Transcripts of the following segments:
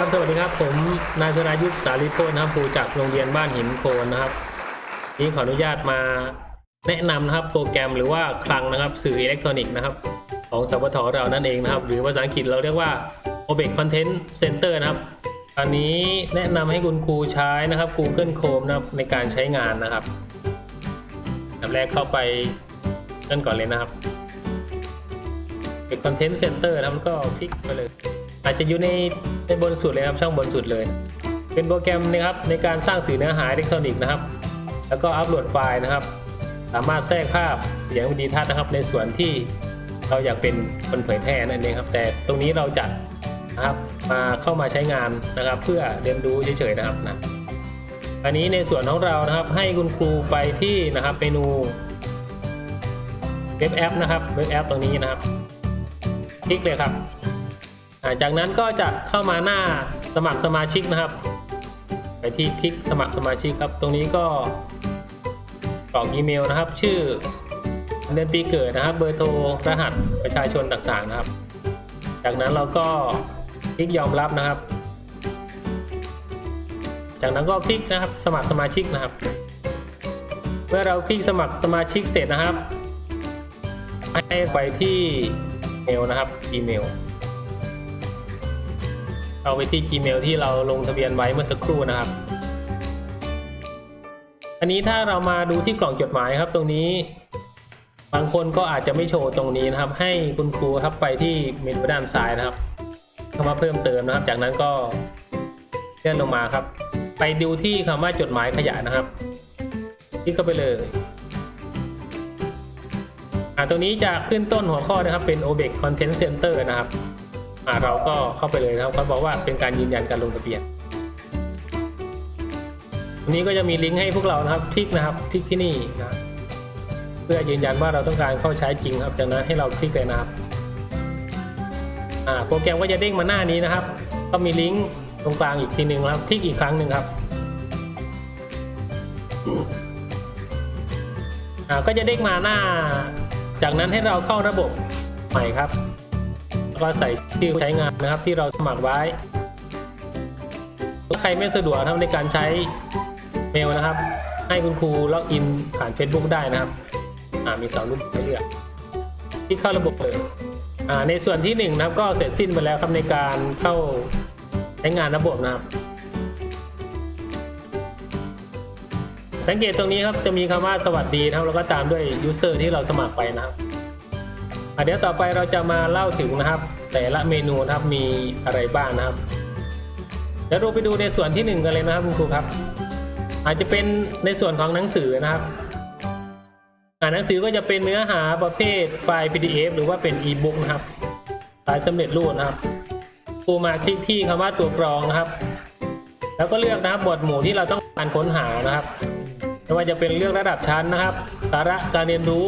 ครับสวัสดีครับผมนายธนายุทธสาริโพนะครับครูจากโรงเรียนบ้านหินโคนนะครับนี่ขออนุญาตมาแนะนำนะครับโปรแกรมหรือว่าคลังนะครับสื่ออิเล็กทรอนิกส์นะครับ ของสปทเรานั่นเองนะครับ หรือภาษาอังกฤษเราเรียกว่า Object Content Center นะครับอันนี้แนะนำให้คุณครูใช้นะครับ Google Chrome นะครับในการใช้งานนะครับอันแรกเข้าไปนั่นก่อนเลยนะครับเป็น Content Center นะครับแล้วก็คลิกไปเลย อาจจะอยู่ในในบนสุดเลยครับช่องบนสุดเลย เป็นโปรแกรมนะครับในการสร้างสื่อเนื้อหาอิเล็กทรอนิกส์นะครับ แล้วก็อัปโหลดไฟล์นะครับ สามารถแทรกภาพเสียงวิดีทัศน์นะครับ ในส่วนที่เราอยากเป็นคนเผยแพร่นั่นเองครับแต่ตรงนี้เราจะนะครับมาเข้ามาใช้งานนะครับ เพื่อเรียนรู้เฉยๆนะครับนะอันนี้ในส่วนของเรานะครับให้คุณครูไปที่นะครับเมนูเว็บแอปนะครับเว็บแอปตรงนี้นะครับ คลิกเลยครับ จากนั้นก็จะเข้ามาหน้าสมัครสมาชิกนะครับ ไปที่คลิกสมัครสมาชิกครับ ตรงนี้ก็กรอกอีเมลนะครับ ชื่อเดือนปีเกิดนะครับ เบอร์โทรรหัสประชาชนต่างๆนะครับ จากนั้นเราก็คลิกยอมรับนะครับ จากนั้นก็คลิกนะครับ สมัครสมาชิกนะครับ เมื่อเราคลิกสมัครสมาชิกเสร็จนะครับ ให้ไปที่เมลนะครับ Gmail เเอาไปที่ Gmail ที่เราลงทะเบียนไว้เมื่อสักครู่นะครับอันนี้ถ้าเรามาดูที่กล่องจดหมายครับตรงนี้ บางคนก็อาจจะไม่โชว์ตรงนี้นะครับ ให้คุณครูครับไปที่เมนูด้านซ้ายนะครับเข้ามาเพิ่มเติมนะครับ จากนั้นก็เลื่อนลงมาครับ ไปดูที่คำว่าจดหมายขยะนะครับคลิกเข้าไปเลยอ่าตรงนี้จะขึ้นต้นหัวข้อนะครับเป็น Object Content Center นะครับ เราก็เข้าไปเลยนะครับเขาบอกว่าเป็นการยืนยันการลงทะเบียนตรงนี้ก็จะมีลิงก์ให้พวกเรานะครับคลิกนะครับคลิกที่นี่นะครับเพื่อยืนยันว่าเราต้องการเข้าใช้จริงครับจากนั้นให้เราคลิกเลยนะครับโปรแกรมก็จะเด้งมาหน้านี้นะครับ ก็มีลิงก์ตรงกลางอีกทีหนึ่งครับคลิกอีกครั้งหนึ่งครับก็จะเด้งมาหน้า จากนั้นให้เราเข้าระบบใหม่ครับ แล้วก็ใส่ชื่อใช้งานนะครับ ที่เราสมัครไว้ถ้าใครไม่สะดวกนะครับในการใช้เมลนะครับ ให้คุณครูล็อกอินผ่าน Facebook ได้นะครับมีสองรูปให้เลือกที่เข้าระบบเลยในส่วนที่หนึ่งนะครับก็เสร็จสิ้นไปแล้วครับในการเข้าใช้งานระบบนะครับ สังเกตตรงนี้ครับจะมีคำว่าสวัสดีนะครับแล้วก็ตามด้วย user ที่เราสมัครไปนะครับ เดี๋ยวต่อไปเราจะมาเล่าถึงนะครับ แต่ละเมนูนะครับมีอะไรบ้างนะครับ เดี๋ยวเราไปดูในส่วนที่หนึ่งกันเลยนะครับคุณครูครับ อาจจะเป็นในส่วนของหนังสือนะครับอ่าหนังสือก็จะเป็นเนื้อหาประเภทไฟล์ PDF หรือว่าเป็น e-book นะครับไฟล์สำเร็จรูปนะครับครูมาคลิกที่คำว่าตัวกรองนะครับ แล้วก็เลือกนะครับบทหมู่ที่เราต้องการค้นหานะครับไม่ว่าจะเป็นเรื่องระดับชั้นนะครับ สาระการเรียนรู้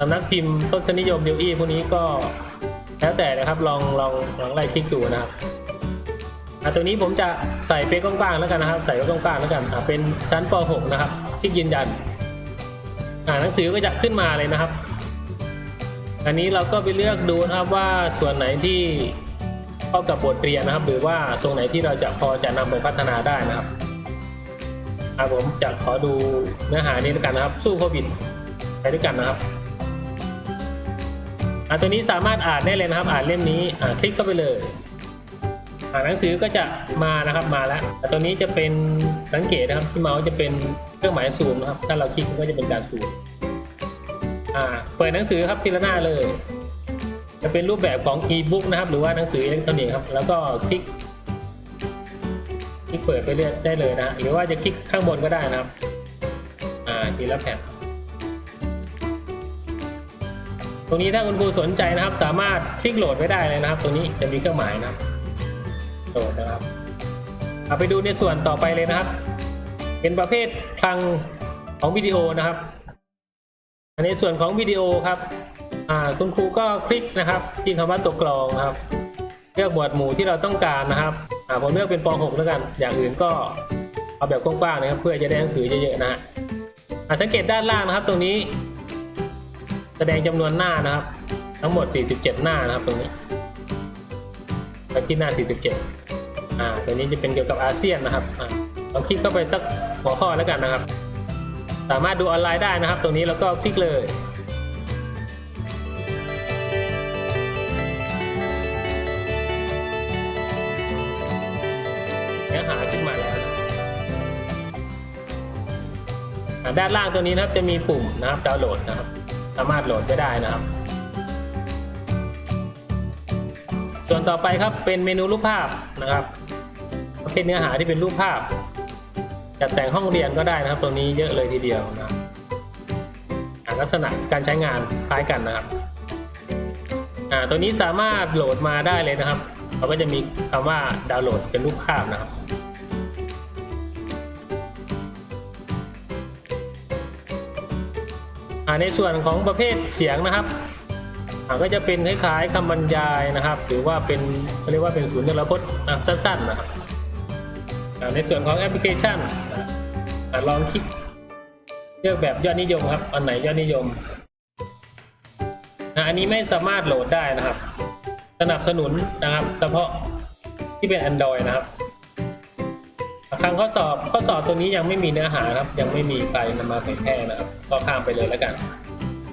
สำนักพิมพ์ทศนิยมเดียวอี้พวกนี้ก็แล้วแต่นะครับลองลองลองไล่คลิกดูนะครับอะตัวนี้ผมจะใส่เป็นกว้างๆแล้วกันนะครับ ใส่ไว้กว้างๆแล้วกันอะเป็นชั้นป .6 นะครับคลิกยืนยันอ่าหนังสือก็จะขึ้นมาเลยนะครับ อันนี้เราก็ไปเลือกดูนะครับว่าส่วนไหนที่เข้ากับบทเรียนนะครับ หรือว่าตรงไหนที่เราจะพอจะนำไปพัฒนาได้นะครับอะผมจะขอดูเนื้อหานี้ด้วยกันนะครับ สู้โควิดไปด้วยกันนะครับ อะตัวนี้สามารถอ่านได้เลยนะครับ อ่านเล่มนี้อ่าคลิกเข้าไปเลย อ่านหนังสือก็จะมานะครับมาแล้วต,ตัวนี้จะเป็นสังเกตนะครับที่เมาส์จะเป็นเครื่องหมายซูมนะครับ ถ้าเราคลิกก็จะเป็นการซูมอ่าเปิดหนังสือครับทีละหน้าเลย จะเป็นรูปแบบของ e-book นะครับ หรือว่าหนังสืออิเล็กทรอนิกส์ครับ แล้วก็คลิกคลิกเปิดไปเรื่อยได้เลยนะ หรือว่าจะคลิกข้างบนก็ได้นะครับ อ่าทีละแผ่น ตรงนี้ถ้าคุณครูสนใจนะครับ สามารถคลิกโหลดไว้ได้เลยนะครับ ตรงนี้จะมีเครื่องหมายนะครับโหลดนะครับเอาไปดูในส่วนต่อไปเลยนะครับ เป็นประเภทคลังของวิดีโอนะครับในส่วนของวิดีโอครับคุณครูก็คลิกนะครับที่คำว่าตัวกรองครับ เลือกหมวดหมู่ที่เราต้องการนะครับผมเลือกเป็นป .6 แล้วกัน อย่างอื่นก็เอาแบบกว้างๆนะครับ เพื่อจะได้หนังสือเยอะๆนะฮะอ่าสังเกตด้านล่างนะครับ ตรงนี้ แสดงจำนวนหน้านะครับ ทั้งหมด 47 หน้านะครับตรงนี้ไปที่หน้า 47 อ่าตัวนี้จะเป็นเกี่ยวกับอาเซียนนะครับอ่าเราคลิกเข้าไปสักหัวข้อแล้วกันนะครับ สามารถดูออนไลน์ได้นะครับ ตรงนี้แล้วก็คลิกเลยเนื้อหาขึ้นมาแล้วอ่าด้านล่างตัวนี้นะครับจะมีปุ่มนะครับดาวน์โหลดนะครับ สามารถโหลดไว้ได้นะครับ ส่วนต่อไปครับเป็นเมนูรูปภาพนะครับเประเนื้อหาที่เป็นรูปภาพจัดแต่งห้องเรียนก็ได้นะครับตรงนี้เยอะเลยทีเดียวนะลักษณะการใช้งานคล้ายกันนะครับอ่าตัวนี้สามารถโหลดมาได้เลยนะครับเราก็จะมีคำว่าดาวน์โหลดเป็นรูปภาพนะครับ ในส่วนของประเภทเสียงนะครับก็จะเป็นคล้ายๆคำบรรยายนะครับ หรือว่าเป็นเขาเรียกว่าเป็นศูนย์เนรพจน์อะสั้นๆนะครับในส่วนของแอปพลิเคชันลองคลิกเลือกแบบยอดนิยมครับอันไหนยอดนิยมอันนี้ไม่สามารถโหลดได้นะครับ สนับสนุนนะครับ เฉพาะที่เป็น Android นะครับ ครั้งข้อสอบข้อสอบตัวนี้ยังไม่มีเนื้อหาครับ ยังไม่มีใครนำมาเผยแพร่นะครับ ก็ข้ามไปเลยแล้วกัน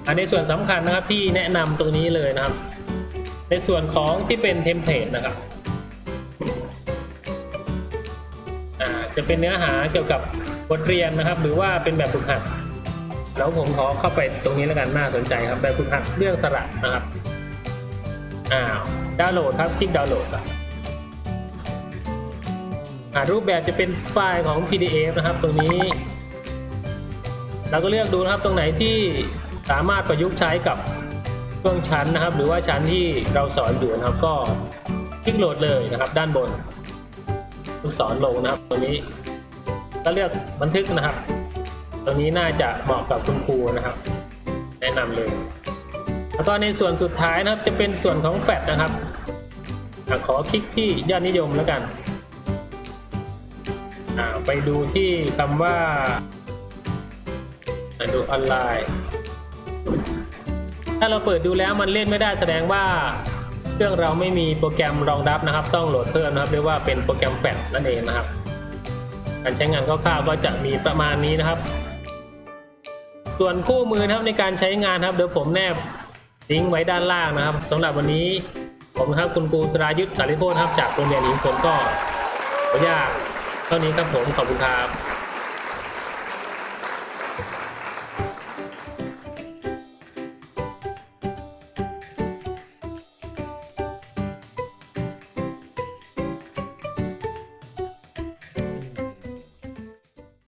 อันในส่วนสำคัญนะครับที่แนะนำตรงนี้เลยนะครับ ในส่วนของที่เป็นเทมเพลตนะครับจะเป็นเนื้อหาเกี่ยวกับบทเรียนนะครับ หรือว่าเป็นแบบฝึกหัดแล้วผมขอเข้าไปตรงนี้แล้วกันน่าสนใจครับแบบฝึกหัดเรื่องสระนะครับอ้าวดาวน์โหลดครับคลิกดาวน์โหลดครับ รูปแบบจะเป็นไฟล์ของ PDF นะครับตรงนี้ เราก็เลือกดูนะครับตรงไหนที่สามารถประยุกต์ใช้กับช่วงชั้นนะครับ หรือว่าชั้นที่เราสอนอยู่นะครับ ก็คลิกโหลดเลยนะครับ ด้านบนลูกศรลงนะครับตรงนี้ ก็เลือกบันทึกนะครับ ตรงนี้น่าจะเหมาะกับคุณครูนะครับ แนะนำเลยแล้วก็ในส่วนสุดท้ายนะครับจะเป็นส่วนของแฟลชนะครับขอคลิกที่ยอดนิยมแล้วกัน ไปดูที่คำว่าดูออนไลน์ ถ้าเราเปิดดูแล้วมันเล่นไม่ได้แสดงว่าเครื่องเราไม่มีโปรแกรมรองรับนะครับ ต้องโหลดเพิ่มนะครับเรียกว่าเป็นโปรแกรมแฟลชนั่นเองนะครับ การใช้งานคร่าวๆก็จะมีประมาณนี้นะครับ ส่วนคู่มือนะครับในการใช้งานครับเดี๋ยวผมแนบลิงก์ไว้ด้านล่างนะครับสำหรับวันนี้ผมนะครับคุณครูสรายุทธสาริโพธครับจากโรงเรียนอิงฝนก็ขออนุญาต เท่านี้ครับผมขอบคุณครับ